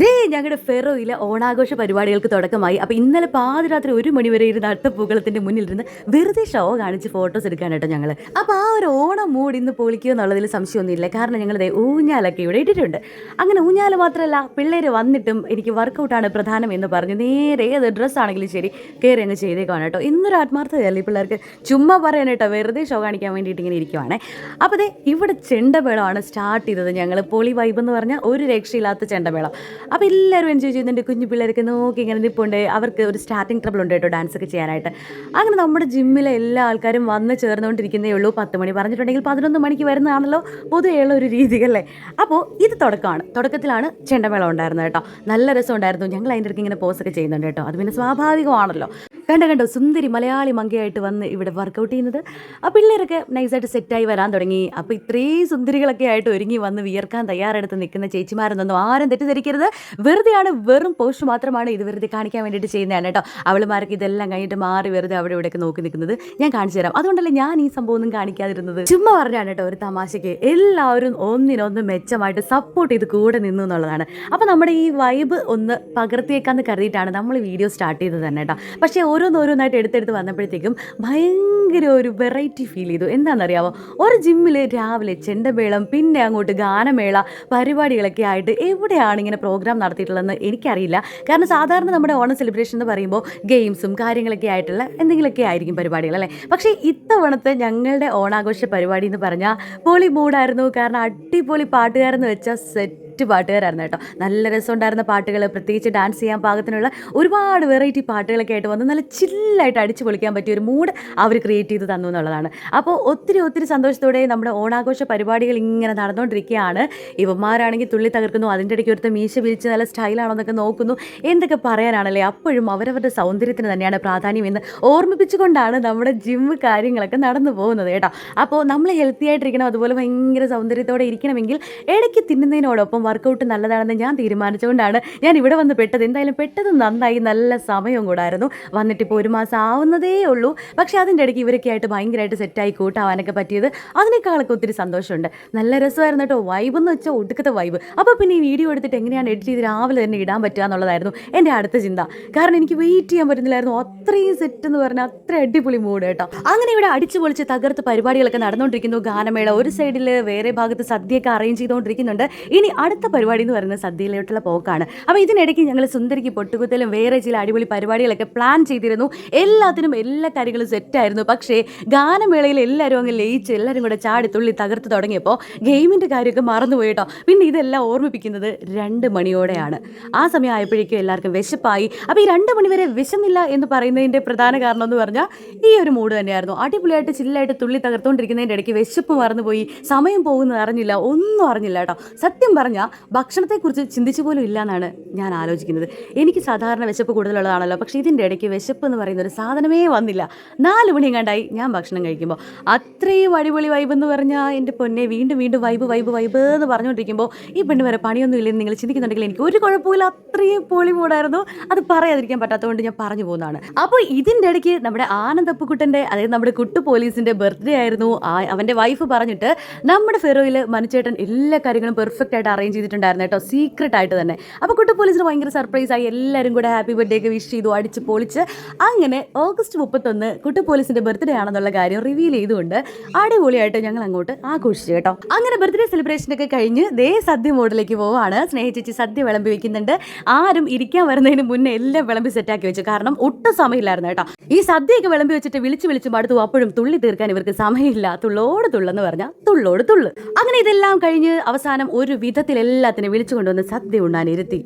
ദേ ഞങ്ങളുടെ ഫെറോയിലെ ഓണാഘോഷ പരിപാടികൾക്ക് തുടക്കമായി. അപ്പോൾ ഇന്നലെ പാതിരാത്രി ഒരു മണി വരെ ഇരുന്ന് അട്ടപ്പൂക്കളത്തിന്റെ മുന്നിൽ ഇരുന്ന് വെറുതെ ഷോ കാണിച്ച് ഫോട്ടോസ് എടുക്കാൻ കേട്ടോ ഞങ്ങൾ അപ്പോൾ ആ ഒരു ഓണം മൂഡ് ഇന്ന് പൊളിക്കുക എന്നുള്ളതിൽ സംശയമൊന്നുമില്ല. കാരണം ഞങ്ങൾ ദേ ഊഞ്ഞാലൊക്കെ ഇവിടെ ഇട്ടിട്ടുണ്ട്. അങ്ങനെ ഊഞ്ഞാൽ മാത്രമല്ല പിള്ളേർ വന്നിട്ടും എനിക്ക് വർക്കൗട്ടാണ് പ്രധാനം എന്ന് പറഞ്ഞ്. നേരെ ഏത് ഡ്രസ്സാണെങ്കിലും ശരി കയറി അങ്ങ് ചെയ്തേക്കാണ് കേട്ടോ. ഇന്നൊരു ആത്മാർത്ഥതയല്ല ഈ പിള്ളേർക്ക്? ചുമ്മാ പറയാൻ കേട്ടോ വെറുതെ ഷോ കാണിക്കാൻ വേണ്ടിയിട്ട് ഇങ്ങനെ ഇരിക്കുവാണ്. അപ്പോൾ ദേ ഇവിടെ ചെണ്ടമേളമാണ് സ്റ്റാർട്ട് ചെയ്തത് ഞങ്ങൾ പൊളി വൈബ് എന്ന് പറഞ്ഞാൽ ഒരു രക്ഷയില്ലാത്ത ചെണ്ടമേളം. അപ്പോൾ എല്ലാവരും എൻജോയ് ചെയ്യുന്നുണ്ട്. കുഞ്ഞു പിള്ളേരൊക്കെ നോക്കി ഇങ്ങനെ നിൽപ്പുണ്ട് അവർക്ക് ഒരു സ്റ്റാർട്ടിങ് ട്രബിൾ ഉണ്ട് കേട്ടോ ഡാൻസ് ഒക്കെ ചെയ്യാനായിട്ട്. അങ്ങനെ നമ്മുടെ ജിമ്മിലെ എല്ലാ ആൾക്കാരും വന്ന് ചേർന്നുകൊണ്ടിരിക്കുന്നേ ഉള്ളൂ. പത്ത് മണി പറഞ്ഞിട്ടുണ്ടെങ്കിൽ പതിനൊന്ന് മണിക്ക് വരുന്നതാണല്ലോ പൊതുവെയുള്ള ഒരു രീതി അല്ലേ? അപ്പോൾ ഇത് തുടക്കമാണ്. തുടക്കത്തിലാണ് ചെണ്ടമേളം ഉണ്ടായിരുന്നത് കേട്ടോ. നല്ല രസം ഉണ്ടായിരുന്നു. ഞങ്ങൾ അതിന്റെ ഇടയ്ക്ക് ഇങ്ങനെ പോസൊക്കെ ചെയ്യുന്നുണ്ട് കേട്ടോ. അത് പിന്നെ സ്വാഭാവികമാണല്ലോ. കണ്ടോ കണ്ടോ സുന്ദരി മലയാളി മങ്കയായിട്ട് വന്ന് ഇവിടെ വർക്കൗട്ട് ചെയ്യുന്നത്. ആ പിള്ളേരൊക്കെ നൈസായിട്ട് സെറ്റായി വരാൻ തുടങ്ങി. അപ്പോൾ ഇത്രയും സുന്ദരികളൊക്കെ ആയിട്ട് ഒരുങ്ങി വന്ന് വിയർക്കാൻ തയ്യാറെടുത്ത് നിൽക്കുന്ന ചേച്ചിമാരെന്നൊന്നും ആരും തെറ്റിദ്ധരിക്കരുത്. വെറുതെയാണ് വെറും പോസ്റ്റ് മാത്രമാണ് ഇത് വെറുതെ കാണിക്കാൻ വേണ്ടിയിട്ട് ചെയ്യുന്നതാണ് കേട്ടോ. അവളുമാർക്ക് ഇതെല്ലാം കഴിഞ്ഞിട്ട് മാറി വെറുതെ അവിടെ ഇവിടെയൊക്കെ നോക്കി നിൽക്കുന്നത്. ഞാൻ കാണിച്ചു തരാം. അതുകൊണ്ടല്ലേ ഞാൻ ഈ സംഭവം ഒന്നും കാണിക്കാതിരുന്നത്? ചുമ്മാ പറഞ്ഞാണ് കേട്ടോ ഒരു തമാശയ്ക്ക്. എല്ലാവരും ഒന്നിനൊന്ന് മെച്ചമായിട്ട് സപ്പോർട്ട് ചെയ്ത് കൂടെ നിന്നു എന്നുള്ളതാണ്. അപ്പോൾ നമ്മുടെ ഈ വൈബ് ഒന്ന് പകർത്തിയേക്കാന്ന് കരുതിയിട്ടാണ് നമ്മൾ വീഡിയോ സ്റ്റാർട്ട് ചെയ്തത് തന്നെ കേട്ടോ. പക്ഷേ ഓരോന്നോരോന്നായിട്ട് എടുത്തെടുത്ത് വന്നപ്പോഴത്തേക്കും ഭയങ്കര ഒരു വെറൈറ്റി ഫീൽ ചെയ്തു. എന്താണെന്നറിയാമോ ഒരു ജിമ്മിൽ രാവിലെ ചെണ്ടമേളം പിന്നെ അങ്ങോട്ട് ഗാനമേള പരിപാടികളൊക്കെ ആയിട്ട് എവിടെയാണ് ഇങ്ങനെ പ്രോഗ്രാം നടത്തിയിട്ടുള്ളതെന്ന് എനിക്കറിയില്ല. കാരണം സാധാരണ നമ്മുടെ ഓണം സെലിബ്രേഷൻ എന്ന് പറയുമ്പോൾ ഗെയിംസും കാര്യങ്ങളൊക്കെ ആയിട്ടുള്ള എന്തെങ്കിലുമൊക്കെ ആയിരിക്കും പരിപാടികൾ അല്ലേ? പക്ഷേ ഇത്തവണത്തെ ഞങ്ങളുടെ ഓണാഘോഷ പരിപാടി എന്ന് പറഞ്ഞാൽ പൊളി മൂഡായിരുന്നു കാരണം അടിപൊളി പാട്ടുകാരെന്ന് വെച്ചാൽ സെറ്റ് പാട്ടുകാരായിരുന്നു കേട്ടോ. നല്ല രസമുണ്ടായിരുന്ന പാട്ടുകൾ പ്രത്യേകിച്ച് ഡാൻസ് ചെയ്യാൻ പാകത്തിനുള്ള ഒരുപാട് വെറൈറ്റി പാട്ടുകളൊക്കെ ആയിട്ട് വന്ന് നല്ല ചില്ലായിട്ട് അടിച്ചു പൊളിക്കാൻ പറ്റിയ ഒരു മൂഡ് അവർ ക്രിയേറ്റ് ചെയ്ത് തന്നു എന്നുള്ളതാണ്. അപ്പോൾ ഒത്തിരി ഒത്തിരി സന്തോഷത്തോടെ നമ്മുടെ ഓണാഘോഷ പരിപാടികൾ ഇങ്ങനെ നടന്നുകൊണ്ടിരിക്കുകയാണ്. ഇവന്മാരാണെങ്കിൽ തുള്ളി തകർക്കുന്നു അതിന്റെ ഇടയ്ക്ക് ഒരുത്ത മീശ വിരിച്ച് നല്ല സ്റ്റൈലാണോ എന്നൊക്കെ നോക്കുന്നു. എന്തൊക്കെ പറയാനാണല്ലേ? അപ്പോഴും അവരവരുടെ സൗന്ദര്യത്തിന് തന്നെയാണ് പ്രാധാന്യം എന്ന് ഓർമ്മിപ്പിച്ചുകൊണ്ടാണ് നമ്മുടെ ജിം കാര്യങ്ങളൊക്കെ നടന്നു പോകുന്നത് കേട്ടോ. അപ്പോൾ നമ്മൾ ഹെൽത്തി ആയിട്ടിരിക്കണം അതുപോലെ ഭയങ്കര സൗന്ദര്യത്തോടെ ഇരിക്കണമെങ്കിൽ ഇടയ്ക്ക് തിന്നുന്നതിനോടൊപ്പം വർക്കൗട്ട് നല്ലതാണെന്ന് ഞാൻ തീരുമാനിച്ചുകൊണ്ടാണ് ഞാൻ ഇവിടെ വന്ന് പെട്ടത്. എന്തായാലും പെട്ടത് നന്നായി നല്ല സമയവും കൂടായിരുന്നു വന്നിട്ട് ഇപ്പോൾ ഒരു മാസം ആവുന്നതേ ഉള്ളൂ. പക്ഷേ അതിന്റെ ഇടയ്ക്ക് ഇവരൊക്കെ ആയിട്ട് ഭയങ്കരമായിട്ട് സെറ്റായി കൂട്ടാവാനൊക്കെ പറ്റിയത് അതിനേക്കാളൊക്കെ ഒത്തിരി സന്തോഷമുണ്ട്. നല്ല രസമായിരുന്നു കേട്ടോ. വൈബ് എന്ന് വെച്ചാൽ ഒടുക്കത്തെ വൈബ് അപ്പോൾ പിന്നെ ഈ വീഡിയോ എടുത്തിട്ട് എങ്ങനെയാണ് എഡിറ്റ് ചെയ്ത് രാവിലെ തന്നെ ഇടാൻ പറ്റുക എന്നുള്ളതായിരുന്നു എന്റെ അടുത്ത ചിന്ത. കാരണം എനിക്ക് വെയിറ്റ് ചെയ്യാൻ പറ്റുന്നില്ലായിരുന്നു. അത്രയും സെറ്റ് എന്ന് പറഞ്ഞാൽ അത്ര അടിപൊളി മൂഡ് കേട്ടോ. അങ്ങനെ ഇവിടെ അടിച്ചു പൊളിച്ച് തകർത്ത് പരിപാടികളൊക്കെ നടന്നുകൊണ്ടിരിക്കുന്നു ഗാനമേള ഒരു സൈഡിൽ വേറെ ഭാഗത്ത് സദ്യയൊക്കെ അറേഞ്ച് ചെയ്തുകൊണ്ടിരിക്കുന്നുണ്ട് ഇനി അടുത്ത പരിപാടി എന്ന് പറയുന്നത് സദ്യയിലോട്ടുള്ള പോക്കാണ്. അപ്പോൾ ഇതിനിടയ്ക്ക് ഞങ്ങൾ സുന്ദരിക്ക് പൊട്ടുകുത്തലും വേറെ ചില അടിപൊളി പരിപാടികളൊക്കെ പ്ലാൻ ചെയ്തിരുന്നു. എല്ലാത്തിനും എല്ലാ കാര്യങ്ങളും സെറ്റായിരുന്നു പക്ഷേ ഗാനമേളയിൽ എല്ലാവരും അങ്ങ് ലയിച്ച് എല്ലാവരും കൂടെ ചാടി തുള്ളി തകർത്ത് തുടങ്ങിയപ്പോൾ ഗെയിമിന്റെ കാര്യമൊക്കെ മറന്നുപോയി കേട്ടോ. പിന്നെ ഇതെല്ലാം ഓർമ്മിപ്പിക്കുന്നത് രണ്ട് മണിയോടെയാണ്. ആ സമയം ആയപ്പോഴേക്കും എല്ലാവർക്കും വിശപ്പായി. അപ്പോൾ ഈ രണ്ട് മണിവരെ വിശന്നില്ല എന്ന് പറയുന്നതിന്റെ പ്രധാന കാരണം എന്ന് പറഞ്ഞാൽ ഈ ഒരു മൂഡ് തന്നെയായിരുന്നു. അടിപൊളിയായിട്ട് ചില്ലായിട്ട് തുള്ളി തകർത്തുകൊണ്ടിരിക്കുന്നതിന്റെ ഇടയ്ക്ക് വിശപ്പ് മറന്നുപോയി. സമയം പോകുന്നത് അറിഞ്ഞില്ല ഒന്നും അറിഞ്ഞില്ല കേട്ടോ. സത്യം പറഞ്ഞാൽ ഭക്ഷണത്തെക്കുറിച്ച് ചിന്തിച്ചു പോലും ഇല്ല എന്നാണ് ഞാൻ ആലോചിക്കുന്നത്. എനിക്ക് സാധാരണ വിശപ്പ് കൂടുതലുള്ളതാണല്ലോ പക്ഷേ ഇതിന്റെ ഇടയ്ക്ക് വിശപ്പ് എന്ന് പറയുന്ന ഒരു സാധനമേ വന്നില്ല. നാല് മണി കണ്ടായി ഞാൻ ഭക്ഷണം കഴിക്കുമ്പോൾ. അത്രയും അടിപൊളി വൈബ് എന്ന് പറഞ്ഞാൽ എന്റെ പൊന്നെ വീണ്ടും വീണ്ടും വൈബ് വൈബ് വൈബ് എന്ന് പറഞ്ഞുകൊണ്ടിരിക്കുമ്പോൾ ഈ പെണ്ണ് വരെ പണിയൊന്നും ഇല്ലെന്ന് നിങ്ങൾ ചിന്തിക്കുന്നുണ്ടെങ്കിൽ എനിക്ക് ഒരു കുഴപ്പമില്ല അത്രയും പൊളി മൂടായിരുന്നു അത് പറയാതിരിക്കാൻ പറ്റാത്തതുകൊണ്ട് ഞാൻ പറഞ്ഞു പോകുന്നതാണ്. അപ്പോൾ ഇതിന്റെ ഇടയ്ക്ക് നമ്മുടെ ആനന്ദപ്പുക്കുട്ടന്റെ അതായത് നമ്മുടെ കുട്ടു പോലീസിന്റെ ബർത്ത്ഡേ ആയിരുന്നു. അവന്റെ വൈഫ് പറഞ്ഞിട്ട് നമ്മുടെ ഫെറോയിൽ മനുച്ചേട്ടൻ എല്ലാ കാര്യങ്ങളും പെർഫെക്റ്റ് ആയിട്ട് അറേഞ്ച് ചെയ്തിട്ടുണ്ടായിരുന്നു കേട്ടോ. സീക്രട്ട് ആയിട്ട് തന്നെ. അപ്പോൾ കുട്ടി പോലീസിന് ഭയങ്കര സർപ്രൈസ് ആയി എല്ലാവരും കൂടെ ഹാപ്പി ബർത്ത്ഡേ ഒക്കെ വിഷ് ചെയ്തു അടിച്ച് പൊളിച്ച്. അങ്ങനെ ഓഗസ്റ്റ് മുപ്പത്തൊന്ന് കുട്ടി പോലീസിന്റെ ബർത്ത്ഡേ ആണെന്നുള്ള കാര്യം റിവീൽ ചെയ്തുകൊണ്ട് അടിപൊളിയായിട്ട് ഞങ്ങൾ അങ്ങോട്ട് ആഘോഷിച്ചു കേട്ടോ. അങ്ങനെ ബർത്ത്ഡേ സെലിബ്രേഷൻ ഒക്കെ കഴിഞ്ഞ് ദേ സദ്യ മോഡിലേക്ക് പോവാണ്. സ്നേഹിച്ചേച്ചി സദ്യ വിളമ്പി വെക്കുന്നുണ്ട്. ആരും ഇരിക്കാൻ വരുന്നതിന് മുന്നേ എല്ലാം വിളമ്പി സെറ്റാക്കി വെച്ചു. കാരണം ഒട്ടും സമയമില്ലായിരുന്നു കേട്ടോ. ഈ സദ്യയൊക്കെ വിളമ്പി വെച്ചിട്ട് വിളിച്ച് വിളിച്ച് മടുത്തു. അപ്പോഴും തുള്ളി തീർക്കാൻ ഇവർക്ക് സമയമില്ല. തുള്ളോട് തുള്ളെന്ന് പറഞ്ഞാൽ തുള്ളോട് തുള്ളു. അങ്ങനെ ഇതെല്ലാം കഴിഞ്ഞ് അവസാനം ഒരു വിധത്തിൽ എല്ലാത്തിനും വിളിച്ചു കൊണ്ടുവന്ന് സദ്യ ഉണ്ണാൻ ഇരുത്തി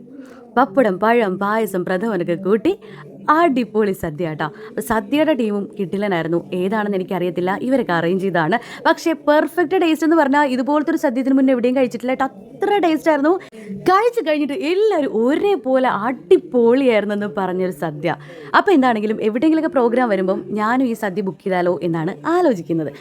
പപ്പടം പഴം പായസം പ്രഥമനൊക്കെ കൂട്ടി അടിപൊളി സദ്യ കേട്ടോ സദ്യയുടെ ടീമും കിട്ടില്ലനായിരുന്നു ഏതാണെന്ന് എനിക്കറിയത്തില്ല. ഇവരൊക്കെ അറേഞ്ച് ചെയ്താണ്. പക്ഷേ പെർഫെക്റ്റ് ടേസ്റ്റ് എന്ന് പറഞ്ഞാൽ ഇതുപോലത്തെ ഒരു സദ്യത്തിന് മുന്നേ എവിടെയും കഴിച്ചിട്ടില്ല. കേട്ടോ അത്ര ടേസ്റ്റ് ആയിരുന്നു. കഴിച്ചു കഴിഞ്ഞിട്ട് എല്ലാവരും ഒരേപോലെ അടിപൊളിയായിരുന്നു എന്ന് പറഞ്ഞൊരു സദ്യ. അപ്പോൾ എന്താണെങ്കിലും എവിടെയെങ്കിലുമൊക്കെ പ്രോഗ്രാം വരുമ്പം ഞാനും ഈ സദ്യ ബുക്ക് ചെയ്താലോ എന്നാണ് ആലോചിക്കുന്നത്.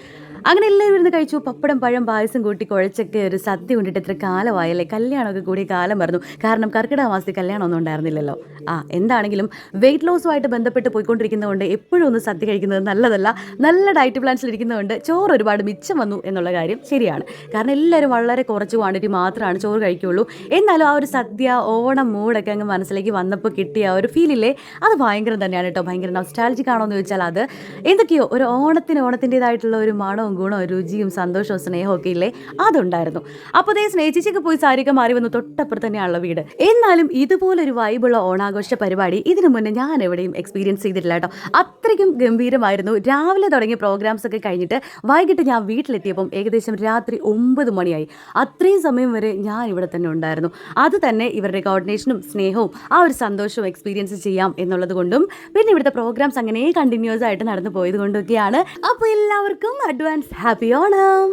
അങ്ങനെ എല്ലാവരും ഇരുന്ന് കഴിച്ചു. പപ്പടം പഴം പായസം കൂട്ടി കുഴച്ചൊക്കെ ഒരു സദ്യ കൊണ്ടിട്ട് എത്ര കാലമായല്ലേ? കല്യാണമൊക്കെ കൂടി കാലം മറന്നു. കാരണം കർക്കിടക മാസത്തിൽ കല്യാണമൊന്നും ഉണ്ടായിരുന്നില്ലല്ലോ. ആ എന്താണെങ്കിലും വെയിറ്റ് ലോസുമായിട്ട് ബന്ധപ്പെട്ട് പോയിക്കൊണ്ടിരിക്കുന്നതുകൊണ്ട് എപ്പോഴും ഒന്ന് സദ്യ കഴിക്കുന്നത് നല്ലതല്ല. നല്ല ഡയറ്റ് പ്ലാൻസിൽ ഇരിക്കുന്നതുകൊണ്ട് ചോറ് ഒരുപാട് മിച്ചം വന്നു എന്നുള്ള കാര്യം ശരിയാണ്. കാരണം എല്ലാവരും വളരെ കുറച്ച് ക്വാണ്ടിറ്റി മാത്രമാണ് ചോറ് കഴിക്കുകയുള്ളൂ എന്നാലും ആ ഒരു സദ്യ ഓണം മൂടൊക്കെ അങ്ങ് മനസ്സിലേക്ക് വന്നപ്പോൾ കിട്ടിയ ഒരു ഫീലില്ലേ അത് ഭയങ്കരം തന്നെയാണ് കേട്ടോ. ഭയങ്കര നോസ്റ്റാലജിക്കാണോ എന്ന് ചോദിച്ചാൽ അത്. എന്തൊക്കെയോ ഒരു ഓണത്തിന് ഓണത്തിന്റെതായിട്ടുള്ള ഒരു മണവും ഗുണവും രുചിയും സന്തോഷവും സ്നേഹവും ഒക്കെ ഇല്ലേ? അതുണ്ടായിരുന്നു. അപ്പോൾ ദേ സ്നേഹിച്ചൊക്കെ പോയി സാരിയൊക്കെ മാറി വന്നു തൊട്ടപ്പുറത്ത് തന്നെയാണുള്ള വീട്. എന്നാലും ഇതുപോലൊരു വൈബുള്ള ഓണാഘോഷ പരിപാടി ഇതിനു മുന്നേ ഞാൻ എവിടെയും എക്സ്പീരിയൻസ് ചെയ്തിട്ടില്ല കേട്ടോ. അത്രയ്ക്കും ഗംഭീരമായിരുന്നു. രാവിലെ തുടങ്ങിയ പ്രോഗ്രാംസ് ഒക്കെ കഴിഞ്ഞിട്ട് വൈകിട്ട് ഞാൻ വീട്ടിലെത്തിയപ്പം ഏകദേശം രാത്രി ഒമ്പത് മണിയായി. അത്രയും സമയം വരെ ഞാൻ ഇവിടെ തന്നെ ഉണ്ടായിരുന്നു. അത് തന്നെ ഇവരുടെ കോർഡിനേഷനും സ്നേഹവും ആ ഒരു സന്തോഷവും എക്സ്പീരിയൻസ് ചെയ്യാം എന്നുള്ളത് കൊണ്ടും പിന്നെ ഇവിടുത്തെ പ്രോഗ്രാംസ് അങ്ങനെ കണ്ടിന്യൂസ് ആയിട്ട് നടന്നു പോയത് കൊണ്ടൊക്കെയാണ് അപ്പോൾ എല്ലാവർക്കും അഡ്വാൻസ് ഹാപ്പി ഓണം